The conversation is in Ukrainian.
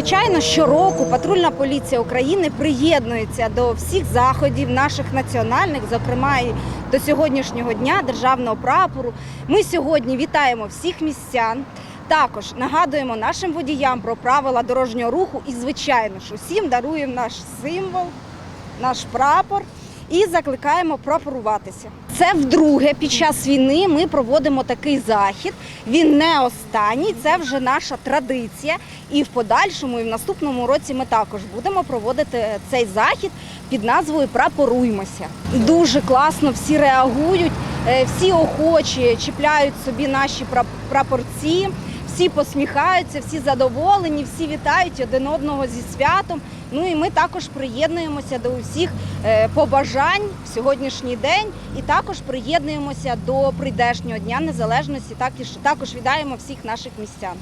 звичайно, щороку патрульна поліція України приєднується до всіх заходів наших національних, зокрема і до сьогоднішнього дня державного прапору. Ми сьогодні вітаємо всіх містян. Також нагадуємо нашим водіям про правила дорожнього руху і, звичайно ж, усім даруємо наш символ, наш прапор і закликаємо прапоруватися. Це вдруге під час війни ми проводимо такий захід. Він не останній, це вже наша традиція. І в подальшому, і в наступному році ми також будемо проводити цей захід під назвою Прапоруймося. Дуже класно всі реагують, е, всі охочі чіпляють собі наші прап- прапорці. Всі посміхаються, всі задоволені, всі вітають один одного зі святом. Ну і ми також приєднуємося до усіх е, побажань в сьогоднішній день, і також приєднуємося до прийдешнього дня незалежності. Так і також вітаємо всіх наших містян.